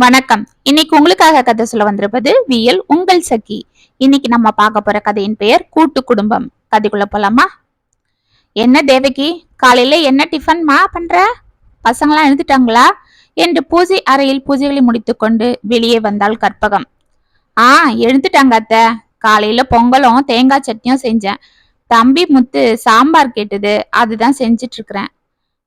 வணக்கம். இன்னைக்கு உங்களுக்காக கதை சொல்ல வந்திருப்பது வியல் உங்கள் சகி. இன்னைக்கு நம்ம பார்க்க போற கதையின் பெயர் கூட்டு குடும்பம். கதைக்குள்ள போலாமா? என்ன தேவகி? காலையில என்ன டிஃபன்மா பண்ற? பசங்களாம் எழுந்துட்டாங்களா? என்று பூஜை அறையில் பூஜைகளை முடித்துக்கொண்டு வெளியே வந்தாள் கற்பகம். ஆ எழுந்துட்டாங்க அத்தை. காலையில பொங்கலும் தேங்காய் சட்னியும் செஞ்சேன். தம்பி முத்து சாம்பார் கேட்டது அதுதான் செஞ்சிட்டு இருக்கிறேன்.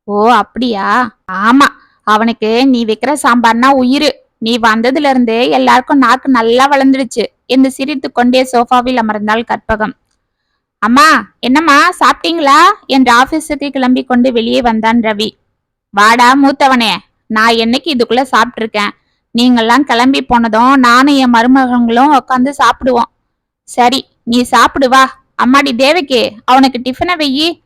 ஓ அப்படியா? ஆமா. அவனுக்கு நீ வைக்கிற சாம்பார்னா உயிர். நீ வந்ததுல இருந்தே எல்லாருக்கும் நாக்கு நல்லா வளர்ந்துடுச்சு. என்று சிரித்து கொண்டே சோஃபாவில் அமர்ந்தாள் கற்பகம். அம்மா என்னம்மா சாப்பிட்டீங்களா? என்று ஆபீஸுக்கு கிளம்பி கொண்டு வெளியே வந்தான் ரவி. வாடா மூத்தவனே நான் என்னைக்கு இதுக்குள்ள சாப்பிட்ருக்கேன் நீங்கள்லாம் கிளம்பி போனதும் நானும் என் மருமகங்களும் உட்காந்து சாப்பிடுவோம். சரி நீ சாப்பிடுவா அம்மாடி தேவகி அவனுக்கு டிஃபனை வெயி.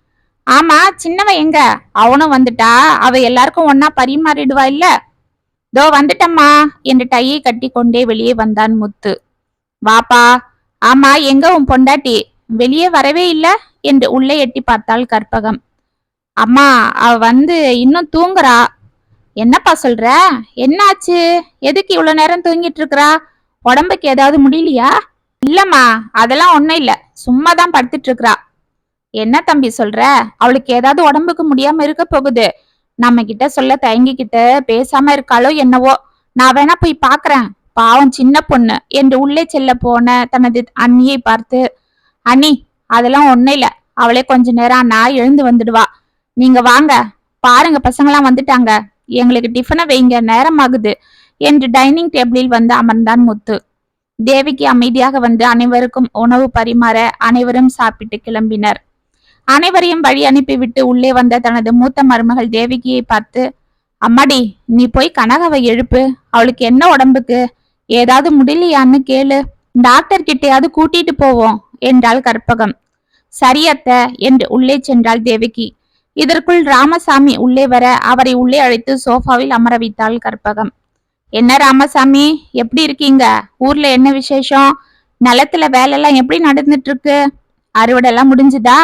ஆமா சின்னவ எங்க? அவனும் வந்துட்டா. அவ எல்லாருக்கும் ஒன்னா பரிமாறிடுவா இல்ல? தோ வந்துட்டம்மா. என்று டையை கட்டி கொண்டே வெளியே வந்தான் முத்து. வாப்பா ஆமா எங்க உன் பொண்டாட்டி? வெளியே வரவே இல்ல? என்று உள்ளே எட்டி பார்த்தாள் கற்பகம். அம்மா அவ வந்து இன்னும் தூங்குறா. என்னப்பா சொல்ற? என்னாச்சு? எதுக்கு இவ்வளவு நேரம் தூங்கிட்டு இருக்கிறா உடம்புக்கு ஏதாவது முடியலையா? இல்லம்மா அதெல்லாம் ஒன்றும் இல்ல. சும்மா தான் படுத்துட்டு இருக்கிறா என்ன தம்பி சொல்ற? அவளுக்கு ஏதாவது உடம்புக்கு முடியாம இருக்க போகுது. நம்ம கிட்ட சொல்ல தயங்கிக்கிட்டு பேசாம இருக்காளோ என்னவோ. நான் வேணா போய் பாக்குறேன். பாவம் சின்ன பொண்ணு. என்று உள்ளே செல்ல போன தனது அண்ணியை பார்த்து அண்ணி அதெல்லாம் ஒண்ணும் இல்ல. அவளே கொஞ்ச நேரம் ஆனா எழுந்து வந்துடுவா. நீங்க வாங்க. பாருங்க பசங்களாம் வந்துட்டாங்க. எங்களுக்கு டிஃபனை வைங்க. நேரம் ஆகுது. என்று டைனிங் டேபிளில் வந்து அமர்ந்தான் முத்து. தேவிக்கு அமைதியாக வந்து அனைவருக்கும் உணவு பரிமாற அனைவரும் சாப்பிட்டு கிளம்பினர். அனைவரையும் வழி அனுப்பிவிட்டு உள்ளே வந்த தனது மூத்த மருமகள் தேவகியை பார்த்து அம்மாடி நீ போய் கனகவை எழுப்பு. அவளுக்கு என்ன உடம்புக்கு? ஏதாவது முடியலையான்னு கேளு. டாக்டர் கிட்டையாவது கூட்டிட்டு போவோம் என்றாள் கற்பகம். சரியத்த என்று உள்ளே சென்றாள் தேவகி. இதற்குள் ராமசாமி உள்ளே வர அவரை உள்ளே அழைத்து சோஃபாவில் அமர வைத்தாள் கற்பகம். என்ன ராமசாமி எப்படி இருக்கீங்க? ஊர்ல என்ன விசேஷம்? நிலத்துல வேலையெல்லாம் எப்படி நடந்துட்டு இருக்கு? அறுவடை எல்லாம் முடிஞ்சுதா?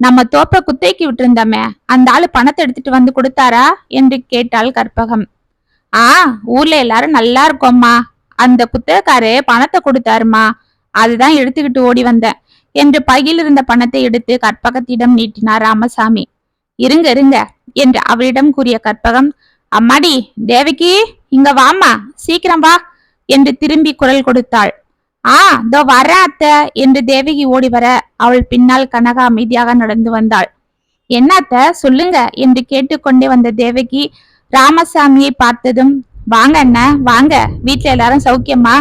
நம்ம தோப்ப குத்தைக்கு விட்டுருந்தோமே அந்த ஆளு பணத்தை எடுத்துட்டு வந்து கொடுத்தாரா என்று கேட்டாள் கற்பகம். ஆ ஊர்ல எல்லாரும் நல்லா இருக்கோம்மா. அந்த குத்தகாரு பணத்தை கொடுத்தாருமா. அதுதான் எடுத்துக்கிட்டு ஓடி வந்தேன் என்று பையில் இருந்த பணத்தை எடுத்து கற்பகத்திடம் நீட்டினார் ராமசாமி. இருங்க இருங்க என்று அவரிடம் கூறிய கற்பகம் அம்மாடி தேவகி இங்க வாமா சீக்கிரம் வா என்று திரும்பி குரல் கொடுத்தாள். ஆ இதோ வர அத்தை என்று தேவகி ஓடி வர அவள் பின்னால் கனகா அமைதியாக நடந்து வந்தாள். என்ன அத்தை சொல்லுங்க என்று கேட்டுக்கொண்டே வந்த தேவகி ராமசாமியை பார்த்ததும் வாங்க அண்ணன் வாங்க வீட்டுல எல்லாரும் சௌக்கியமா?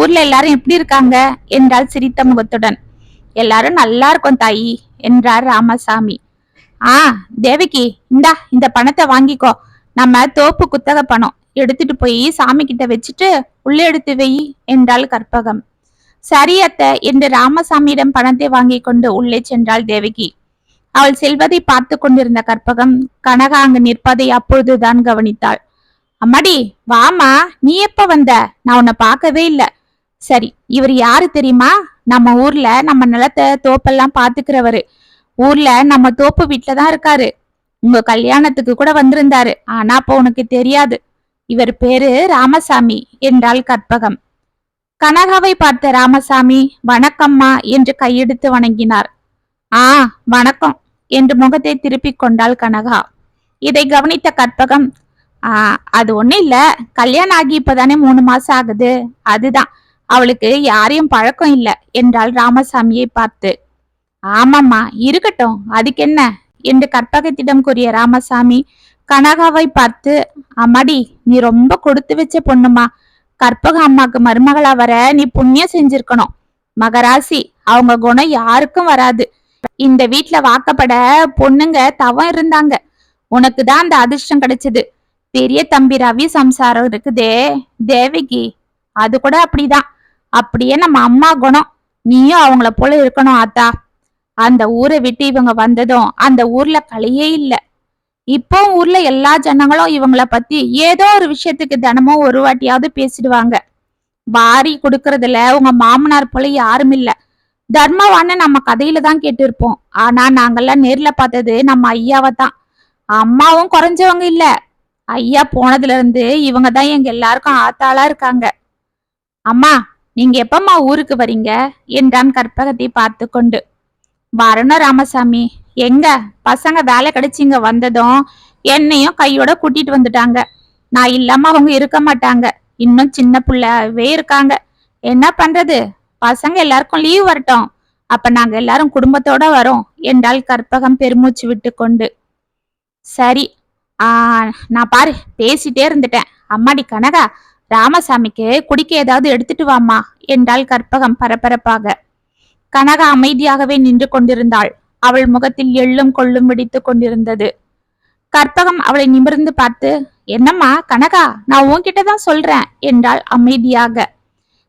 ஊர்ல எல்லாரும் எப்படி இருக்காங்க? என்றாள் சிரித்த முகத்துடன். எல்லாரும் நல்லா இருக்கும் தாயி என்றார் ராமசாமி. ஆ தேவகி இந்தா இந்த பணத்தை வாங்கிக்கோ. நம்ம தோப்பு குத்தக பணம் எடுத்துட்டு போய் சாமி கிட்ட வச்சுட்டு உள்ளே எடுத்து வை என்றாள் கற்பகம். சரி அத்தை என்று ராமசாமியிடம் பணத்தை வாங்கி கொண்டு உள்ளே சென்றாள் தேவகி. அவள் செல்வதை பார்த்து கொண்டிருந்த கற்பகம் கனகா அங்கு நிற்பதை அப்பொழுதுதான் கவனித்தாள். அம்மாடி வாமா நீ எப்ப வந்த? நான் உன்னை பார்க்கவே இல்ல. சரி இவர் யாரு தெரியுமா? நம்ம ஊர்ல நம்ம நிலத்தை தோப்பெல்லாம் பாத்துக்கிறவரு ஊர்ல நம்ம தோப்பு வீட்டுல தான் இருக்காரு. உங்க கல்யாணத்துக்கு கூட வந்திருந்தாரு. ஆனா அப்போ உனக்கு தெரியாது. இவர் பேரு ராமசாமி என்றாள் கற்பகம். கனகாவை பார்த்த ராமசாமி வணக்கம்மா என்று கையெடுத்து வணங்கினார். ஆ வணக்கம் என்று முகத்தை திருப்பிக் கொண்டாள் கனகா. இதை கவனித்த கற்பகம் ஆ அது ஒண்ணும் இல்ல. கல்யாணம் ஆகி இப்பதானே மூணு மாசம் ஆகுது. அதுதான். அவளுக்கு யாரையும் பழக்கம் இல்ல என்றாள் ராமசாமியை பார்த்து. ஆமாம்மா இருக்கட்டும். அதுக்கு என்ன? என்று கற்பகத்திடம் கூறிய ராமசாமி கனகாவை பார்த்து அம்மாடி நீ ரொம்ப கொடுத்து வச்ச பொண்ணுமா கற்பக அம்மாக்கு மருமகளா வர நீ புண்ணியம் செஞ்சிருக்கணும். மகராசி அவங்க குணம் யாருக்கும் வராது. இந்த வீட்டுல வாக்கப்பட பொண்ணுங்க தவம் இருந்தாங்க. உனக்கு தான் அந்த அதிர்ஷ்டம் கிடைச்சது. பெரிய தம்பி ரவி சம்சாரம் இருக்குதே தேவகி அது கூட அப்படிதான். அப்படியே நம்ம அம்மா குணம். நீயும் அவங்கள போல இருக்கணும் ஆத்தா. அந்த ஊரை விட்டு இவங்க வந்ததும் அந்த ஊர்ல கலையே இல்ல. இப்போ ஊர்ல எல்லா ஜனங்களும் இவங்கள பத்தி ஏதோ ஒரு விஷயத்துக்கு தினமும் ஒரு வாட்டியாவது பேசிடுவாங்க. வாரி கொடுக்கறதுல உங்க மாமனார் போல யாரும் இல்ல. தர்மவான நம்ம கதையில தான் கேட்டிருப்போம். ஆனா நாங்கெல்லாம் நேர்ல பார்த்தது நம்ம ஐயாவை தான். அம்மாவும் குறைஞ்சவங்க இல்ல. ஐயா போனதுல இருந்து இவங்க தான் எங்க எல்லாருக்கும் ஆத்தாளா இருக்காங்க. அம்மா நீங்க எப்பம்மா ஊருக்கு வரீங்க? என்றான் கற்பகத்தை பார்த்து கொண்டு வரணும் ராமசாமி. எங்க? பசங்க வேலை கிடைச்சு இங்க வந்ததும் என்னையும் கையோட கூட்டிட்டு வந்துட்டாங்க. நான் இல்லாம அவங்க இருக்க மாட்டாங்க. இன்னும் சின்ன பிள்ளைவே இருக்காங்க. என்ன பண்றது? பசங்க எல்லாருக்கும் லீவ் வரட்டும். அப்ப நாங்க எல்லாரும் குடும்பத்தோட வரோம். என்றால் கற்பகம் பெருமூச்சு விட்டு கொண்டு சரி. ஆ நான் பாரு பேசிட்டே இருந்துட்டேன். அம்மாடி கனகா ராமசாமிக்கு குடிக்க ஏதாவது எடுத்துட்டு வாமா என்றாள் கற்பகம் பரபரப்பாக. கனகா அமைதியாகவே நின்று கொண்டிருந்தாள். அவள் முகத்தில் எள்ளும் கொள்ளும் வெடித்துக் கொண்டிருந்தது. கற்பகம் அவளை நிமிர்ந்து பார்த்து என்னம்மா கனகா நான் உன்கிட்ட தான் சொல்றேன் என்றாள் அமைதியாக.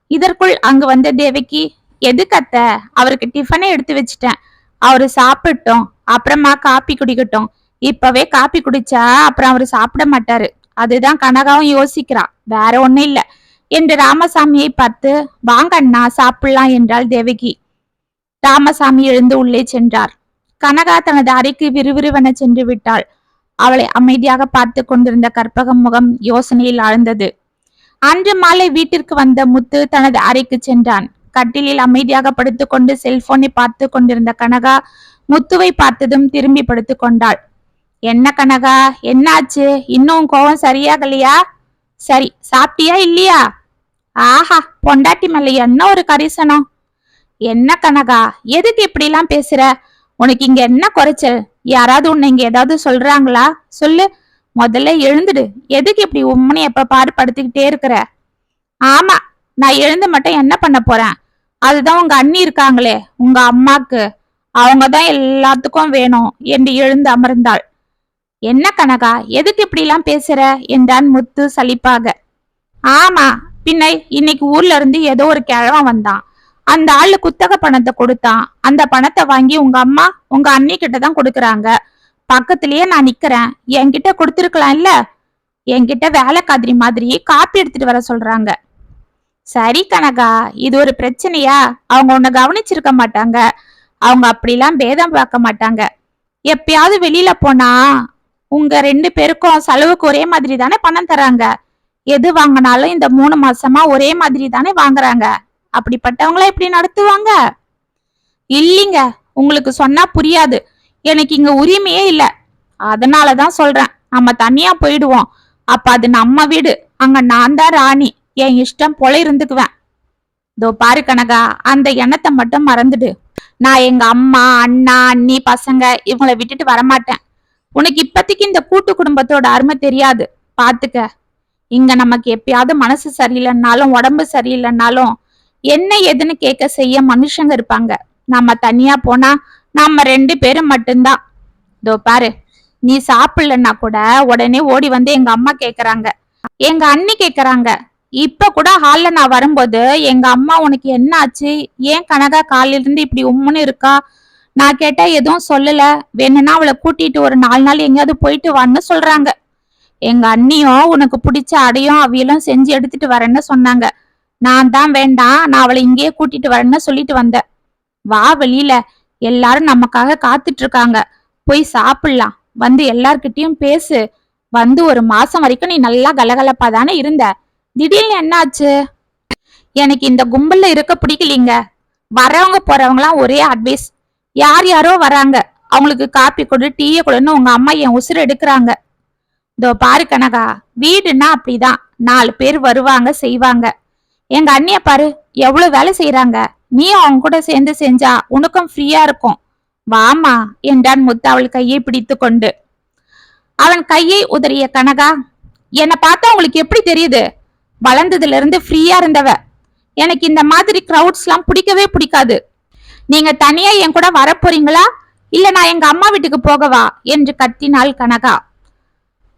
இதற்குள் அங்கு வந்த தேவகி எது கத்த அவருக்கு டிஃபனை எடுத்து வச்சிட்டேன். அவரு சாப்பிட்டோம். அப்புறமா காப்பி குடிக்கட்டும். இப்பவே காப்பி குடிச்சா அப்புறம் அவரு சாப்பிட மாட்டாரு. அதுதான் கனகாவும் யோசிக்கிறா. வேற ஒண்ணும் இல்ல. என்று ராமசாமியை பார்த்து வாங்க அண்ணா சாப்பிடலாம் என்றாள் தேவகி. ராமசாமி எழுந்து உள்ளே சென்றார். கனகா தனது அறைக்கு விறுவிறுவென சென்று விட்டாள். அவளை அமைதியாக பார்த்து கொண்டிருந்த கற்பகம் முகம் யோசனையில் ஆழ்ந்தது. அன்று மாலை வீட்டிற்கு வந்த முத்து தனது அறைக்கு சென்றான். கட்டிலில் அமைதியாக படுத்துக்கொண்டு செல்போனை பார்த்து கொண்டிருந்த கனகா முத்துவை பார்த்ததும் திரும்பி படுத்து கொண்டாள். என்ன கனகா? என்னாச்சு? இன்னும் கோவம் சரியாகலையா? சரி சாப்பிட்டியா இல்லையா? ஆஹா பொண்டாட்டி மேல என்ன ஒரு கரிசனம்? என்ன கனகா? எதுக்கு இப்படி எல்லாம் பேசுற? உனக்கு இங்க என்ன குறைச்சல்? யாராவது உன்னை இங்க ஏதாவது சொல்றாங்களா? சொல்லு. முதல்ல எழுந்துடு. எதுக்கு இப்படி உம்மனை எப்ப பாடு படுத்திக்கிட்டே இருக்கிற? ஆமா நான் எழுந்து மட்டும் என்ன பண்ண போறேன்? அதுதான் உங்க அண்ணி இருக்காங்களே உங்க அம்மாக்கு. அவங்க தான் எல்லாத்துக்கும் வேணும் என்று எழுந்து அமர்ந்தாள். என்ன கனகா எதுக்கு இப்படி எல்லாம் பேசுற? என்றான் முத்து சலிப்பாக. ஆமா பின்ன இன்னைக்கு ஊர்ல இருந்து ஏதோ ஒரு கிழவன் வந்தான். அந்த ஆளு குத்தக பணத்தை கொடுத்தான் அந்த பணத்தை வாங்கி உங்க அம்மா உங்க அண்ணி கிட்ட தான் கொடுக்கறாங்க. பக்கத்திலேயே நான் நிக்கிறேன். என்கிட்ட கொடுத்துருக்கலாம் இல்ல? என்கிட்ட வேலை காதிரி மாதிரி காப்பி எடுத்துட்டு வர சொல்றாங்க. சரி கனகா இது ஒரு பிரச்சனையா? அவங்க உன்னை கவனிச்சிருக்க மாட்டாங்க. அவங்க அப்படிலாம் பேதம் பார்க்க மாட்டாங்க. எப்பயாவது வெளியில போனா உங்க ரெண்டு பேருக்கும் செலவுக்கு ஒரே மாதிரி தானே பணம் தராங்க. எது வாங்கினாலும் இந்த மூணு மாசமா ஒரே மாதிரி தானே வாங்குறாங்க. அப்படிப்பட்டவங்கள எப்படி நடத்துவாங்க? இல்லைங்க. உங்களுக்கு சொன்னா புரியாது. எனக்கு இங்க உரிமையே இல்ல. அதனாலதான் சொல்றேன். நம்ம தனியா போயிடுவோம். அப்ப அது நம்ம வீடு. அங்க நான் தான் ராணி. என் இஷ்டம் போல இருந்துக்குவேன். இதோ பாரு கனகா அந்த எண்ணத்தை மட்டும் மறந்துடு. நான் எங்க அம்மா அண்ணா அண்ணி பசங்க இவங்களை விட்டுட்டு வரமாட்டேன். உனக்கு இப்பத்திக்கு இந்த கூட்டு குடும்பத்தோட அருமை தெரியாது. பாத்துக்க. இங்க நமக்கு எப்பயாவது மனசு சரியில்லைன்னாலும் உடம்பு சரியில்லைன்னாலும் என்ன ஏதுன்னு கேட்க செய்ய மனுஷங்க இருப்பாங்க. நம்ம தனியா போனா நம்ம ரெண்டு பேரும் மட்டும்தான். இதோ பாரு நீ சாப்பிடலன்னா கூட உடனே ஓடி வந்து எங்க அம்மா கேக்குறாங்க. எங்க அண்ணி கேக்குறாங்க. இப்ப கூட ஹால்ல நான் வரும்போது எங்க அம்மா உனக்கு என்ன ஆச்சு ஏன் கனகா காலையில இருந்து இப்படி உம்முன்னு இருக்கா? நான் கேட்டா எதுவும் சொல்லல. வேணும்னா அவளை கூட்டிட்டு ஒரு நாலு நாள் எங்கேயாவது போயிட்டு வான்னு சொல்றாங்க. எங்க அண்ணியும் உனக்கு பிடிச்ச அடையும் அவியலும் செஞ்சு எடுத்துட்டு வரேன்னு சொன்னாங்க. நான் தான் வேண்டாம் நான் அவளை இங்கேயே கூட்டிட்டு வரேன்னு சொல்லிட்டு வந்தேன் வா வெளியில. எல்லாரும் நமக்காக காத்துட்டு இருக்காங்க போய் சாப்பிடலாம். வந்து எல்லார்கிட்டயும் பேசு. வந்து ஒரு மாசம் வரைக்கும் நீ நல்லா கலகலப்பா தானே இருந்த. திடீர்னு என்னாச்சு? எனக்கு இந்த கும்பல்ல இருக்க பிடிக்கலீங்க. வரவங்க போறவங்களாம் ஒரே அட்வைஸ் யார் யாரோ வராங்க. அவங்களுக்கு காப்பி கொடு டீயை கொடுன்னு உங்க அம்மா என் உசுறு எடுக்கிறாங்க. இதோ பாரு கனகா வீடுன்னா அப்படிதான். நாலு பேர் வருவாங்க செய்வாங்க. எங்க அண்ணிய பாரு எவ்வளவு வேலை செய்யறாங்க நீயும் அவங்க கூட சேர்ந்து செஞ்சா உனக்கும் ஃப்ரீயா இருக்கும். வாமா என்றான் முத்து அவள் கையை பிடித்து கொண்டு. அவன் கையை உதறிய கனகா என்னை பார்த்தா உங்களுக்கு எப்படி தெரியுது? வளர்ந்ததுல இருந்து ஃப்ரீயா இருந்தவ. எனக்கு இந்த மாதிரி கிரவுட்ஸ்லாம் பிடிக்கவே பிடிக்காது. நீங்க தனியா என் கூட வரப்போறீங்களா இல்ல நான் எங்க அம்மா வீட்டுக்கு போகவா? என்று கத்தினாள் கனகா.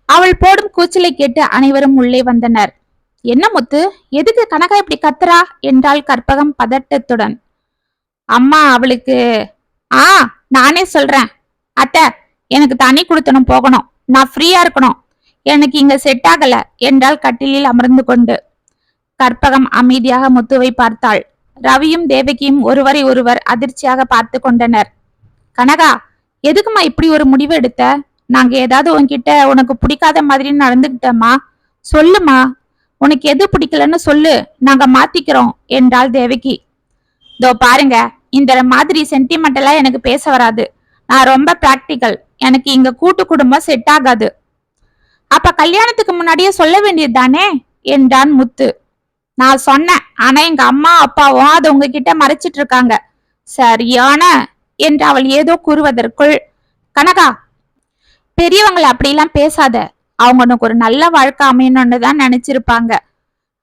அவள் போடும் கூச்சலை கேட்டு அனைவரும் உள்ளே வந்தனர். என்ன முத்து எதுக்கு கனகா இப்படி கத்துறா? என்றாள் கற்பகம் பதட்டத்துடன். அம்மா அவளுக்கு ஆ நானே சொல்றேன். அத்தை எனக்கு தனி கொடுத்தனும் போகணும். நான் ஃப்ரீயா இருக்கணும். எனக்கு இங்க செட் ஆகல என்றால் கட்டிலில் அமர்ந்து கொண்டு. கற்பகம் அமைதியாக முத்துவை பார்த்தாள். ரவியும் தேவகியும் ஒருவரை ஒருவர் அதிர்ச்சியாக பார்த்து கொண்டனர். கனகா எதுக்குமா இப்படி ஒரு முடிவு எடுத்த? நாங்க ஏதாவது உன்கிட்ட உனக்கு பிடிக்காத மாதிரி நடந்துக்கிட்டோமா சொல்லுமா உனக்கு எது பிடிக்கலன்னு சொல்லு. நாங்க மாத்திக்கிறோம் என்றாள் தேவகி. இதோ பாருங்க இந்த மாதிரி சென்டிமெண்டலா எனக்கு பேச வராது. நான் ரொம்ப பிராக்டிக்கல் எனக்கு இங்க கூட்டு குடும்பம் செட் ஆகாது. அப்ப கல்யாணத்துக்கு முன்னாடியே சொல்ல வேண்டியது தானே? என்றான் முத்து. நான் சொன்னேன் ஆனா எங்க அம்மா அப்பாவும் அதை உங்ககிட்ட மறைச்சிட்டு இருக்காங்க. சரியான என்று அவள் ஏதோ கூறுவதற்குள் கனகா பெரியவங்களை அப்படிலாம் பேசாத. அவங்க உனக்கு ஒரு நல்ல வாழ்க்கை அமையணும்னு தான் நினைச்சிருப்பாங்க.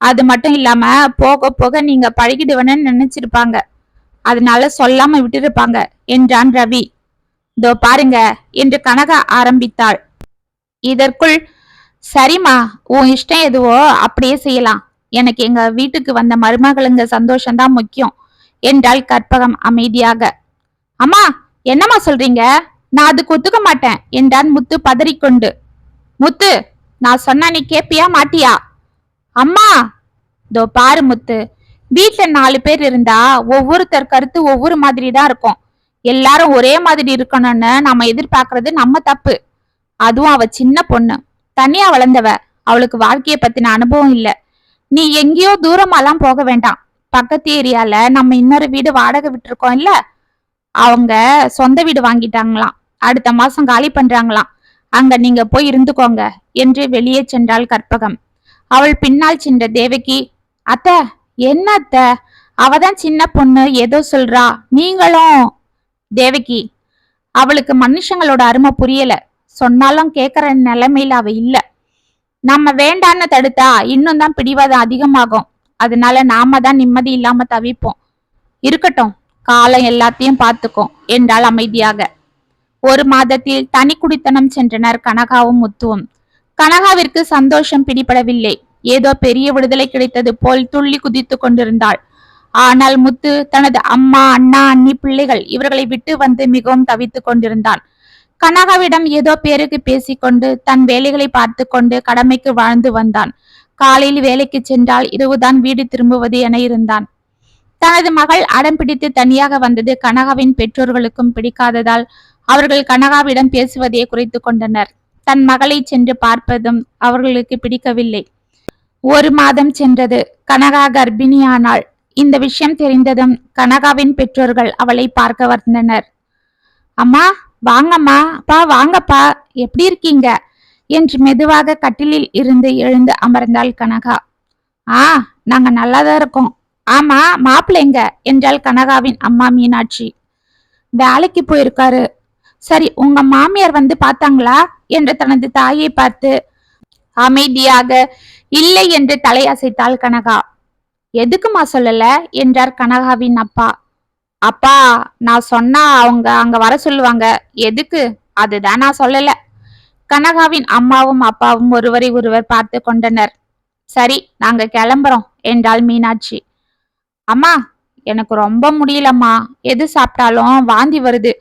அது மட்டும் இல்லாம போக போக நீங்க பழகிடுவேன்னு நினைச்சிருப்பாங்க. அதனால சொல்லாம விட்டுருப்பாங்க. என்றான் ரவி. இதோ பாருங்க என்று கனகா ஆரம்பித்தாள். இதற்குள் சரிம்மா உன் இஷ்டம் எதுவோ அப்படியே செய்யலாம். எனக்கு எங்க வீட்டுக்கு வந்த மருமகளுங்க சந்தோஷம்தான் முக்கியம் என்றாள் கற்பகம் அமைதியாக. அம்மா என்னம்மா சொல்றீங்க? நான் அதுக்கு ஒத்துக்க மாட்டேன் என்றான் முத்து பதறிக்கொண்டு. முத்து நான் சொன்னா நீ கேப்பியா மாட்டியா? அம்மா இதோ பாரு முத்து வீட்டுல நாலு பேர் இருந்தா ஒவ்வொருத்தர் கருத்து ஒவ்வொரு மாதிரி தான் இருக்கும். எல்லாரும் ஒரே மாதிரி இருக்கணும்னு நம்ம எதிர்பார்க்கறது நம்ம தப்பு. அதுவும் அவ சின்ன பொண்ணு. தனியா வளர்ந்தவ. அவளுக்கு வாழ்க்கைய பத்தின அனுபவம் இல்ல. நீ எங்கேயோ தூரமாலாம் போக வேண்டாம். பக்கத்து ஏரியால நம்ம இன்னொரு வீடு வாடகை விட்டுருக்கோம் இல்ல அவங்க சொந்த வீடு வாங்கிட்டாங்களாம். அடுத்த மாசம் காலி பண்றாங்களாம். அங்க நீங்க போய் இருந்துக்கோங்க என்று வெளியே சென்றாள் கற்பகம். அவள் பின்னால் சென்ற தேவகி அத்த என்ன அத்த? அவதான் சின்ன பொண்ணு ஏதோ சொல்றா. நீங்களும்? தேவகி அவளுக்கு மனுஷங்களோட அருமை புரியல. சொன்னாலும் கேக்குற நிலைமையில அவ இல்ல. நம்ம வேண்டான்னு தடுத்தா இன்னும் தான் பிடிவாதம் அதிகமாகும். அதனால நாம தான் நிம்மதி இல்லாம தவிப்போம். இருக்கட்டும் காலம் எல்லாத்தையும் பார்த்துக்கும் என்றால் அமைதியாக. ஒரு மாதத்தில் தனி குடித்தனம் சென்றனர் கனகாவும் முத்துவும். கனகாவிற்கு சந்தோஷம் பிடிபடவில்லை. ஏதோ பெரிய விடுதலை கிடைத்தது போல் துள்ளி குதித்து கொண்டிருந்தாள். ஆனால் முத்து தனது அம்மா அண்ணா அண்ணி பிள்ளைகள் இவர்களை விட்டு வந்து மிகவும் தவித்துக் கொண்டிருந்தான். கனகாவிடம் ஏதோ பேருக்கு பேசிக்கொண்டு தன் வேலைகளை பார்த்து கொண்டு கடமைக்கு வாழ்ந்து வந்தான். காலையில் வேலைக்கு சென்றால் இரவுதான் வீடு திரும்புவது என இருந்தான். தனது மகள் அடம் பிடித்து தனியாக வந்தது கனகாவின் பெற்றோர்களுக்கும் பிடிக்காததால் அவர்கள் கனகாவிடம் பேசுவதையே குறைத்து கொண்டனர். தன் மகளை சென்று பார்ப்பதும் அவர்களுக்கு பிடிக்கவில்லை. ஒரு மாதம் சென்றது. கனகா கர்ப்பிணியானாள். இந்த விஷயம் தெரிந்ததும் கனகாவின் பெற்றோர்கள் அவளை பார்க்க வந்தனர். அம்மா வாங்கம்மா அப்பா வாங்கப்பா எப்படி இருக்கீங்க? என்று மெதுவாக கட்டிலில் இருந்து எழுந்து அமர்ந்தாள் கனகா. ஆ நாங்க நல்லாதான் இருக்கோம். ஆமா மாப்பிள்ளைங்க என்றாள் கனகாவின் அம்மா மீனாட்சி. வேலைக்கு போயிருக்காரு. சரி உங்க மாமியார் வந்து பார்த்தாங்களா? என்று தனது தாயை பார்த்து அமைதியாக இல்லை என்று தலையசைத்தாள் கனகா. எதுக்குமா சொல்லல? என்றார் கனகாவின் அப்பா. அப்பா நான் சொன்னா அவங்க அங்க வர சொல்லுவாங்க. எதுக்கு? அதுதான் நான் சொல்லல. கனகாவின் அம்மாவும் அப்பாவும் ஒருவரை ஒருவர் பார்த்து கொண்டனர். சரி நாங்க கிளம்புறோம் என்றாள் மீனாட்சி. அம்மா எனக்கு ரொம்ப முடியலம்மா. எது சாப்பிட்டாலும் வாந்தி வருது.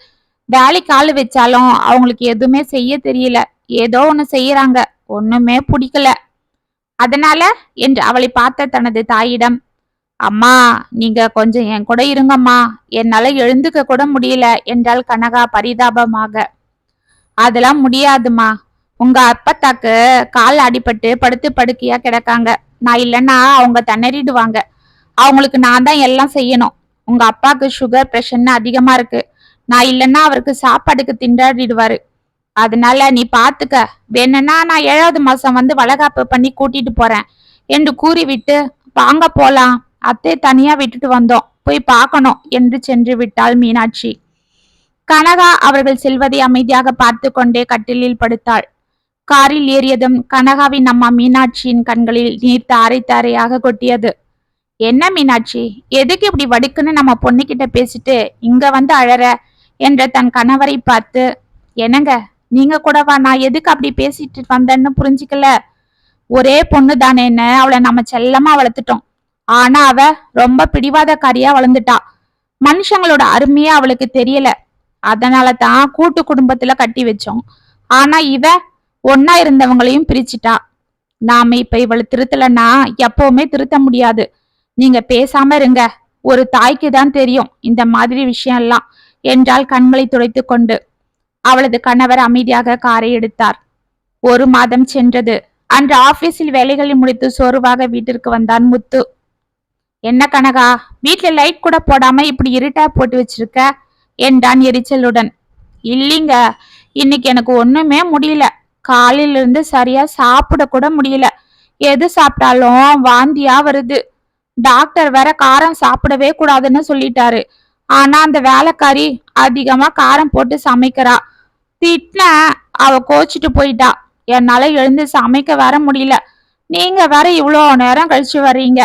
வேலைக்கு கால் வச்சாலும் அவங்களுக்கு எதுவுமே செய்ய தெரியல. ஏதோ ஒன்று செய்யறாங்க. ஒண்ணுமே பிடிக்கல. அதனால என்று அவளை பார்த்த தனது தாயிடம் அம்மா நீங்க கொஞ்சம் என் கூட இருங்கம்மா. என்னால எழுந்துக்க கூட முடியல என்றால் கனகா பரிதாபமாக. அதெல்லாம் முடியாதுமா உங்க அப்பத்தாக்கு கால் அடிபட்டு படுத்து படுக்கையா கிடக்காங்க. நான் இல்லைன்னா அவங்க திணறிடுவாங்க. அவங்களுக்கு நான் தான் எல்லாம் செய்யணும். உங்க அப்பாவுக்கு சுகர் பிரஷர்னு அதிகமா இருக்கு. நான் இல்லைன்னா அவருக்கு சாப்பாடுக்கு திண்டாடிடுவாரு. அதனால நீ பாத்துக்க. வேணும்னா நான் ஏழாவது மாசம் வந்து வளகாப்பு பண்ணி கூட்டிட்டு போறேன். என்று கூறிவிட்டு வாங்க போலாம். அத்தை தனியா விட்டுட்டு வந்தோம். போய் பார்க்கணும் என்று சென்று விட்டாள் மீனாட்சி. கனகா அவர்கள் செல்வதை அமைதியாக பார்த்து கொண்டே கட்டிலில் படுத்தாள். காரில் ஏறியதும் கனகாவின் அம்மா மீனாட்சியின் கண்களில் நீர் தாரை தாரையாக கொட்டியது. என்ன மீனாட்சி? எதுக்கு இப்படி வடுக்குன்னு நம்ம பொண்ணுகிட்ட பேசிட்டு இங்க வந்து அழற? என்ற தன் கணவரை பார்த்து என்னங்க நீங்க கூடவா? நான் எதுக்கு அப்படி பேசிட்டு வந்தேன்னு புரிஞ்சுக்கல. ஒரே பொண்ணு தானேன்னு அவளை நம்ம செல்லமா வளர்த்துட்டோம். ஆனா அவ ரொம்ப பிடிவாதக்காரியா வளர்ந்துட்டா. மனுஷங்களோட அருமையே அவளுக்கு தெரியல. அதனால தான் கூட்டு குடும்பத்துல கட்டி வச்சோம். ஆனா இவ ஒன்னா இருந்தவங்களையும் பிரிச்சிட்டா. நாம இப்ப இவளை திருத்தலன்னா எப்பவுமே திருத்த முடியாது. நீங்க பேசாம இருங்க. ஒரு தாய்க்கு தான் தெரியும் இந்த மாதிரி விஷயம் எல்லாம் என்றால் கண்களை துடைத்து கொண்டு. அவளது கணவர் அமைதியாக காரை எடுத்தார். ஒரு மாதம் சென்றது. அன்று ஆபீஸில் வேலைகளை முடித்து சோர்வாக வீட்டிற்கு வந்தான் முத்து. என்ன கனகா வீட்டில் லைட் கூட போடாம இப்படி இருட்டா போட்டு வச்சிருக்க? என்றான் எரிச்சலுடன். இல்லைங்க இன்னைக்கு எனக்கு ஒண்ணுமே முடியல. காலையில இருந்து சரியா சாப்பிட கூட முடியல. எது சாப்பிட்டாலும் வாந்தியா வருது. டாக்டர் வேற காரம் சாப்பிடவே கூடாதுன்னு சொல்லிட்டாரு. ஆனா அந்த வேலைக்காரி அதிகமா காரம் போட்டு சமைக்கிறா. திட்டின அவ கோச்சிட்டு போயிட்டா. என்னால எழுந்து சமைக்க வர முடியல. நீங்க வேற இவ்வளோ நேரம் கழிச்சு வர்றீங்க.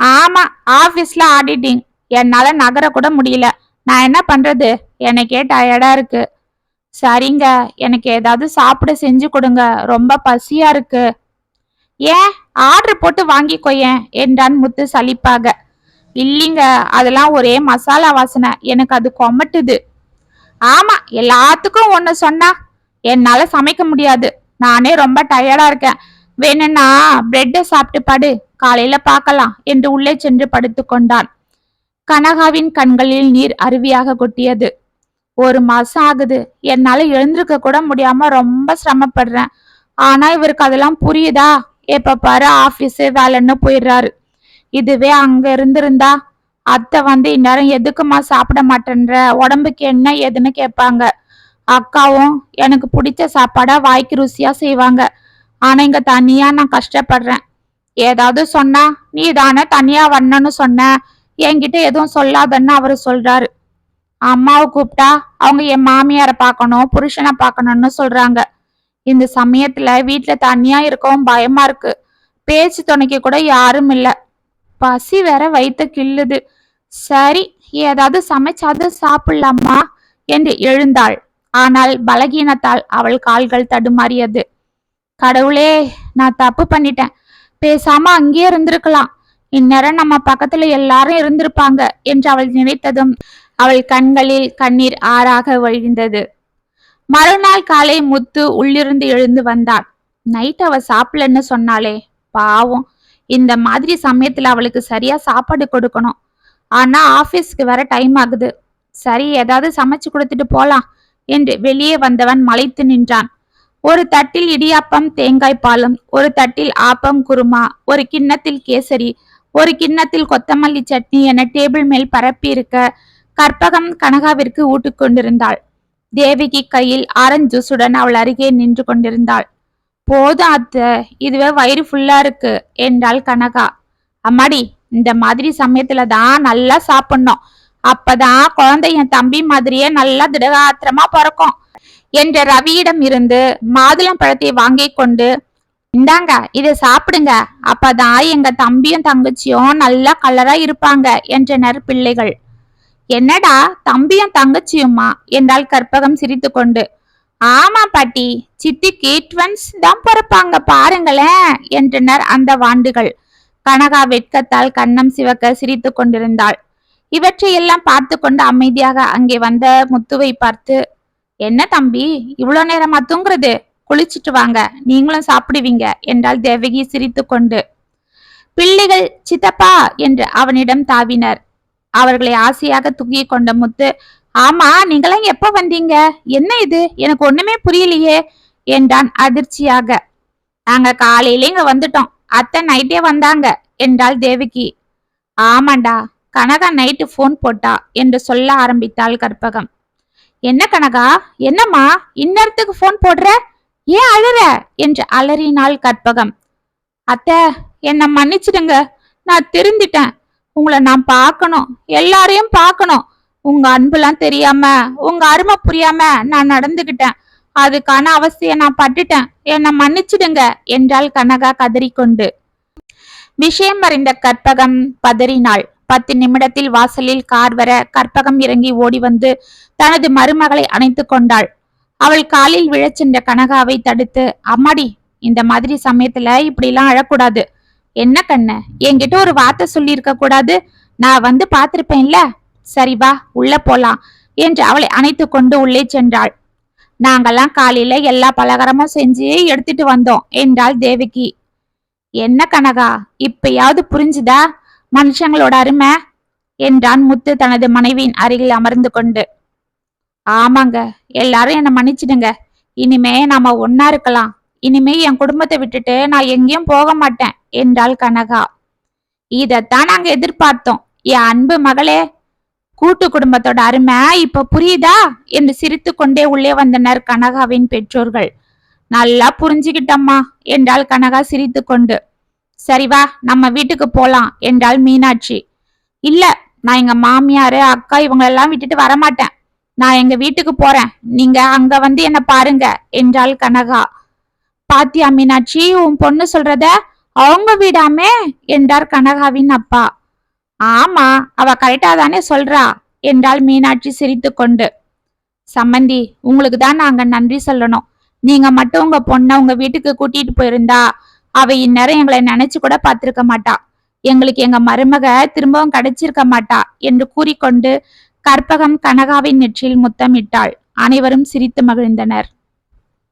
ஆமா ஆபீஸ்ல ஆடிட்டிங் என்னால நகர கூட முடியல. நான் என்ன பண்றது? எனக்கே டயர்டா இருக்கு. சரிங்க எனக்கு ஏதாவது சாப்பிட செஞ்சு கொடுங்க. ரொம்ப பசியா இருக்கு. ஏன்? ஆர்டர் போட்டு வாங்கிக்கோயேன் என்றான் முத்து சலிப்பாக. இல்லைங்க அதெல்லாம் ஒரே மசாலா வாசனை. எனக்கு அது கொமட்டுது. ஆமா எல்லாத்துக்கும் ஒன்று சொன்னா என்னால சமைக்க முடியாது. நானே ரொம்ப டயர்டா இருக்கேன். வேணும்னா பிரெட்டை சாப்பிட்டு படு. காலையில பார்க்கலாம் என்று உள்ளே சென்று படுத்து கொண்டான் கனகாவின் கண்களில் நீர் அருவியாக கொட்டியது. ஒரு மாசம் ஆகுது. என்னால எழுந்திருக்க கூட முடியாம ரொம்ப சிரமப்படுறேன். ஆனா இவருக்கு அதெல்லாம் புரியுதா? எப்ப பாரு ஆபீஸ் வேலைன்னு போயிடுறாரு. இதுவே அங்க இருந்திருந்தா அத்தை வந்து இந்நேரம் எதுக்குமா சாப்பிட மாட்டேன்ற? உடம்புக்கு என்ன ஏதுன்னு கேட்பாங்க. அக்காவும் எனக்கு பிடிச்ச சாப்பாடா வாய்க்கு ருசியா செய்வாங்க. ஆனா இங்க தனியா நான் கஷ்டப்படுறேன். ஏதாவது சொன்னா நீ தானே தனியா வரணும்னு சொன்ன. என்கிட்ட எதுவும் சொல்லாதன்னு அவரு சொல்றாரு. அம்மாவை கூப்பிட்டா அவங்க என் மாமியாரை பார்க்கணும் புருஷனை பார்க்கணும்னு சொல்றாங்க. இந்த சமயத்துல வீட்டுல தனியா இருக்கவும் பயமா இருக்கு. பேச்சு துணைக்கு கூட யாரும் இல்லை. பசி வேற வைத்த கிள்ளுது. சரி ஏதாவது சமைச்சாது சாப்பிடலாமா? என்று எழுந்தாள். ஆனால் பலகீனத்தால் அவள் கால்கள் தடுமாறியது. கடவுளே நான் தப்பு பண்ணிட்டேன். பேசாம அங்கேயே இருந்திருக்கலாம். இந்நேரம் நம்ம பக்கத்துல எல்லாரும் இருந்திருப்பாங்க என்று அவள் நினைத்ததும் அவள் கண்களில் கண்ணீர் ஆறாக வழிந்தது. மறுநாள் காலை முத்து உள்ளிருந்து எழுந்து வந்தாள் நைட் அவ சாப்பிடலன்னு சொன்னாளே பாவம். இந்த மாதிரி சமயத்துல அவளுக்கு சரியா சாப்பாடு கொடுக்கணும். ஆனா ஆபீஸ்க்கு வர டைம் ஆகுது. சரி ஏதாவது சமைச்சு கொடுத்துட்டு போலாம் என்று வெளியே வந்தவன் மலைத்து நின்றான். ஒரு தட்டில் இடியாப்பம் தேங்காய் பாலும் ஒரு தட்டில் ஆப்பம் குருமா ஒரு கிண்ணத்தில் கேசரி ஒரு கிண்ணத்தில் கொத்தமல்லி சட்னி என டேபிள் மேல் பரப்பி இருக்க கற்பகம் கனகாவிற்கு ஊட்டுக் கொண்டிருந்தாள் தேவிகி கையில் ஆரஞ்சு ஜூஸுடன் அவள் அருகே நின்று கொண்டிருந்தாள். போதும் அத்தை இதுவே வயிறு ஃபுல்லா இருக்கு என்றாள் கனகா. அம்மாடி இந்த மாதிரி சமயத்துல தான் நல்லா சாப்பிடணும். அப்பதான் குழந்தை என் தம்பி மாதிரியே நல்லா திடகாத்திரமா பிறக்கும் என்ற ரவியிடம் இருந்து மாதுளம் பழத்தை வாங்கி கொண்டு இந்தாங்க இதை சாப்பிடுங்க. அப்பதான் எங்க தம்பியும் தங்கச்சியும் நல்லா கலரா இருப்பாங்க என்றனர் பிள்ளைகள். என்னடா தம்பியும் தங்கச்சியுமா என்றால் கற்பகம் சிரித்துக்கொண்டு. ஆமா பாட்டி சித்திக்கு ட்வன்ஸ் தான் பிறப்பாங்க பாருங்களேன் என்றனர் அந்த வாண்டுகள். கனகா வெட்கத்தால் கண்ணம் சிவக்க சிரித்து கொண்டிருந்தாள். இவற்றையெல்லாம் பார்த்து கொண்டு அமைதியாக அங்கே வந்த முத்துவை பார்த்து என்ன தம்பி இவ்வளோ நேரமா தூங்குறது? குளிச்சிட்டு வாங்க நீங்களும் சாப்பிடுவீங்க என்றாள் தேவகி சிரித்து கொண்டு. பிள்ளைகள் சித்தப்பா என்று அவனிடம் தாவினர். அவர்களை ஆசையாக தூக்கி கொண்ட முத்து ஆமா நீங்களாம் எப்ப வந்தீங்க? என்ன இது? எனக்கு ஒண்ணுமே புரியலையே என்றான் அதிர்ச்சியாக. நாங்க காலையில இங்க வந்துட்டோம். அத்தை நைட்டே வந்தாங்க என்றாள் தேவகி. ஆமாண்டா கனகா நைட்டு ஃபோன் போட்டா என்று சொல்ல ஆரம்பித்தாள் கற்பகம். என்ன கனகா என்னம்மா இன்னத்துக்கு ஃபோன் போடுற? ஏன் அழுற? என்று அலறினாள் கற்பகம். அத்தை என்னை மன்னிச்சிடுங்க. நான் திருந்திட்டேன். உங்களை நான் பார்க்கணும். எல்லாரையும் பார்க்கணும். உங்க அன்புலாம் தெரியாம உங்க அருமை புரியாம நான் நடந்துகிட்டேன். அதுக்கான அவசியம் நான் பட்டுட்டேன். என்னை மன்னிச்சிடுங்க என்றாள் கனகா கதறிக்கொண்டு. விஷயம் அறிந்த கற்பகம் பதறினாள். பத்து நிமிடத்தில் வாசலில் கார் வர கற்பகம் இறங்கி ஓடி வந்து தனது மருமகளை அணைத்து கொண்டாள். அவள் காலில் விழச் சென்ற கனகாவை தடுத்து அம்மாடி இந்த மாதிரி சமயத்துல இப்படி எல்லாம் அழக்கூடாது. என்ன கண்ணு? என்கிட்ட ஒரு வார்த்தை சொல்லியிருக்க கூடாது. நான் வந்து பார்த்திருப்பேன்ல? சரி வா உள்ள போலாம் என்று அவளை அணைத்து கொண்டு உள்ளே சென்றாள். நாங்கெல்லாம் காலையில எல்லா பலகாரமும் செஞ்சு எடுத்துட்டு வந்தோம் என்றாள் தேவகி. என்ன கனகா இப்பயாவது புரிஞ்சுதா மனுஷங்களோட அருமை என்றான் முத்து தனது மனைவியின் அருகில் அமர்ந்து கொண்டு. ஆமாங்க எல்லாரும் என்ன மன்னிச்சிடுங்க. இனிமே நாம ஒன்னா இருக்கலாம். இனிமே என் குடும்பத்தை விட்டுட்டு நான் எங்கேயும் போக மாட்டேன் என்றாள் கனகா. இதத்தான் நாங்க எதிர்பார்த்தோம். என் அன்பு மகளே கூட்டு குடும்பத்தோட அருமை. இப்ப புரியுதா? என்று சிரித்து கொண்டே உள்ளே வந்தனர் கனகாவின் பெற்றோர்கள். நல்லா புரிஞ்சுக்கிட்டம்மா என்றாள் கனகா சிரித்து கொண்டு சரி வா நம்ம வீட்டுக்கு போலாம் என்றாள் மீனாட்சி. இல்ல நான் எங்க மாமியாரு அக்கா இவங்களெல்லாம் விட்டுட்டு வரமாட்டேன். நான் எங்க வீட்டுக்கு போறேன். நீங்க அங்க வந்து என்ன பாருங்க என்றாள் கனகா. பாத்தியா மீனாட்சி உன் பொண்ணு சொல்றத? அவங்க வீடாமே என்றார் கனகாவின் அப்பா. ஆமா அவ கரெக்டா தானே சொல்றா என்றாள் மீனாட்சி சிரித்து கொண்டு சம்மந்தி உங்களுக்கு தான் நாங்க நன்றி சொல்லணும். நீங்க மட்டும் உங்க பொண்ணை உங்க வீட்டுக்கு கூட்டிட்டு போயிருந்தா அவ இந்நேரம் எங்களை நினைச்சு கூட பார்த்திருக்க மாட்டா. எங்களுக்கு எங்க மருமக திரும்பவும் கிடைச்சிருக்க மாட்டா என்று கூறிக்கொண்டு கற்பகம் கனகாவின் நெற்றியில் முத்தமிட்டாள். அனைவரும் சிரித்து மகிழ்ந்தனர்.